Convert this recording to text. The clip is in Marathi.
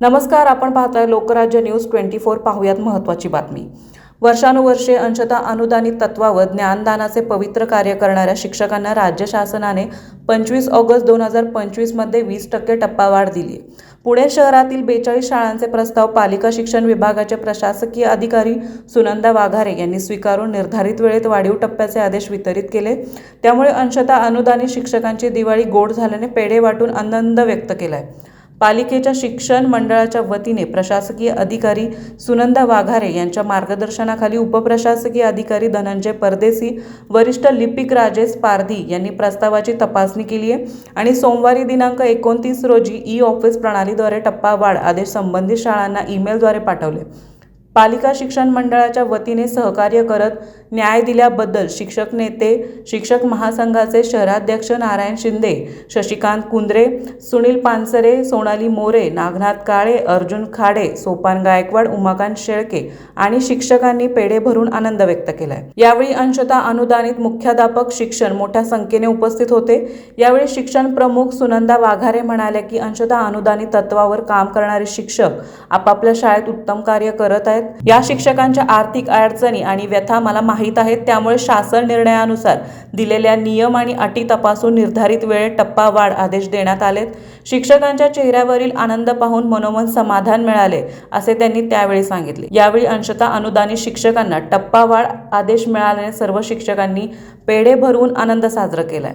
नमस्कार आपण पाहताय लोकराज्य न्यूज ट्वेंटी फोर पाहूयात महत्त्वाची बातमी. वर्षानुवर्षे अंशतः अनुदानित तत्वावर ज्ञानदानाचे पवित्र कार्य करणाऱ्या शिक्षकांना राज्य शासनाने पंचवीस ऑगस्ट दोन हजार पंचवीसमध्ये वीस टक्के टप्पावाढ दिली. पुणे शहरातील बेचाळीस शाळांचे प्रस्ताव पालिका शिक्षण विभागाचे प्रशासकीय अधिकारी सुनंदा वाघारे यांनी स्वीकारून निर्धारित वेळेत वाढीव टप्प्याचे आदेश वितरित केले. त्यामुळे अंशतः अनुदानित शिक्षकांची दिवाळी गोड झाल्याने पेढे वाटून आनंद व्यक्त केला आहे पालिकेच्या शिक्षण मंडळाच्या वतीने प्रशासकीय अधिकारी सुनंदा वाघारे यांच्या मार्गदर्शनाखाली उपप्रशासकीय अधिकारी धनंजय परदेसी वरिष्ठ लिपिक राजेश पारधी यांनी प्रस्तावाची तपासणी केली आहे आणि सोमवारी दिनांक एकोणतीस रोजी ई ऑफिस प्रणालीद्वारे टप्पावाढ आदेश संबंधित शाळांना ईमेलद्वारे पाठवले. पालिका शिक्षण मंडळाच्या वतीने सहकार्य करत न्याय दिल्याबद्दल शिक्षक नेते शिक्षक महासंघाचे शहराध्यक्ष नारायण शिंदे शशिकांत कुंद्रे सुनील पानसरे सोनाली मोरे नागनाथ काळे अर्जुन खाडे सोपान गायकवाड उमाकांत शेळके आणि शिक्षकांनी पेढे भरून आनंद व्यक्त केलाय. यावेळी अंशता अनुदानित मुख्याध्यापक शिक्षण मोठ्या संख्येने उपस्थित होते. यावेळी शिक्षण प्रमुख सुनंदा वाघारे म्हणाल्या की अंशता अनुदानित तत्वावर काम करणारे शिक्षक आपापल्या शाळेत उत्तम कार्य करत आहेत. या शिक्षकांच्या आर्थिक अडचणी आणि व्यथा मला माहीत आहेत. त्यामुळे शासन निर्णयानुसार दिलेल्या नियम आणि अटी तपासून निर्धारित वेळेत टप्पावाढ आदेश देण्यात आलेत. शिक्षकांच्या चेहऱ्यावरील आनंद पाहून मनोमन समाधान मिळाले असे त्यांनी त्यावेळी सांगितले. यावेळी अंशतः अनुदानित शिक्षकांना टप्पावाढ आदेश मिळाल्याने सर्व शिक्षकांनी पेढे भरवून आनंद साजरा केलाय.